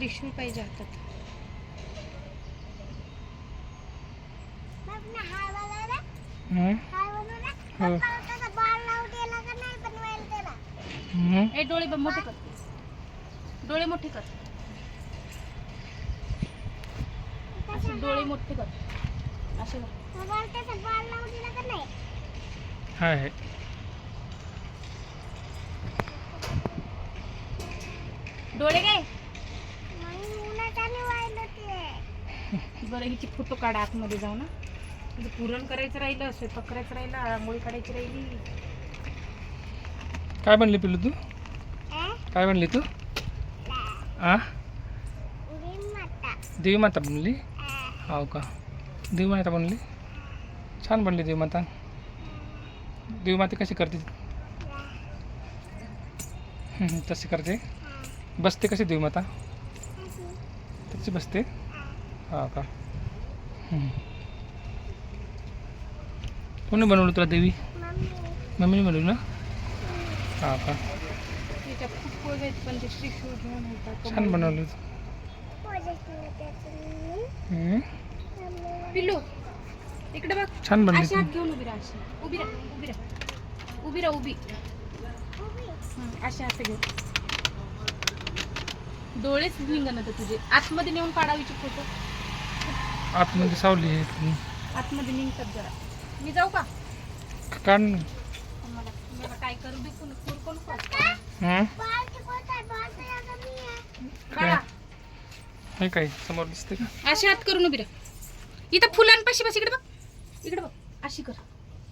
त्रिशूळ पाहिजे हातात हं? हो. हं? ए डोळे बघ मोठे कर. डोळे मोठे कर. असे डोळे मोठे कर. असे. हाय आहे डोळे काय बरं हिची फोटो काढा आतमध्ये जाऊ ना. म्हणजे पुरण करायचं राहिलं स्वयंपाक करायचं राहिलं आंघोळी काढायची राहिली. काय बनली पिलू तू? काय बनली तू? आ? देवी माता बनली? हो का? देवी माता बनली? छान बनली देवी माता. देवी माता कशी करते? हं, तशी करते? बसते कशी देवी माता? तशी बसते? हो का. कोणी बनवलं तुला देवी? मम्मीने बनवली ना? हा का? छान बनवलं? पिल्लू इकडे बघ. छान बनली अशी तू. हात घेऊन उभी राहा अशी. उभी राहा उभी राहा. उभी राहा उभी. हं, अशी हात घेऊन डोळेच निघणं तर तुझे. आतमध्ये नेऊन काढावीचे फोटो. आतमध्ये सावली आहे. आतमध्ये निघतात जरा. मी जाऊ का? ना. मला मला काय करू दे कोण कोण हं? हे काय समोर दिसते का? अशी हात करून उभी राहा. इथं फुलांपाशी बस इकडे बघ. इकडे बघ. अशी कर.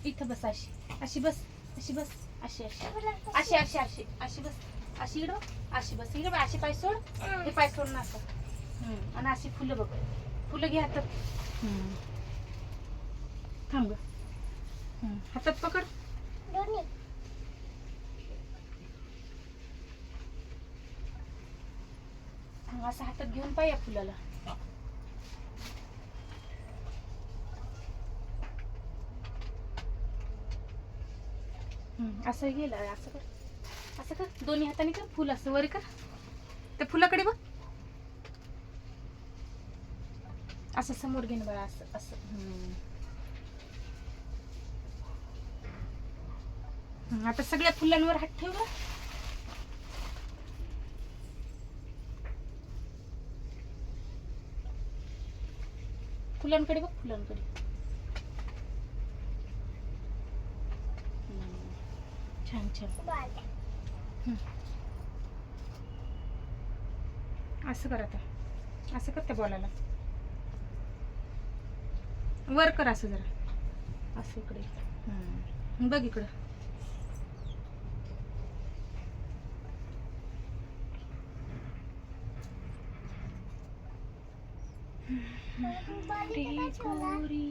इथं बस अशी. अशी बस अशी बस अशी अशी. अशी अशी अशी. अशी बस. अशी इकडं बघ. अशी बस. इकडे बघ अशी पाय सोड. हे पाय सोड ना असं. आणि अशी फुलं बघ. फुलं घे हातात. थांब ग. हातात पकड. असं हातात घेऊन पाय या फुलाला. असं गेलं असं कर. असं कर. दोन्ही हाताने कर फुल असं वर कर. त्या फुलाकडे बघ. असं समोर घेणं बरं असं असं. हम्म. आता सगळ्या फुलांवर हात ठेव फुलांकडे बघ फुलांकडे. छान छान. असं कर आता. असं कर त्या बॉलाला. वर कर असं जरा. असं इकडे. बघ इकडं. गोरी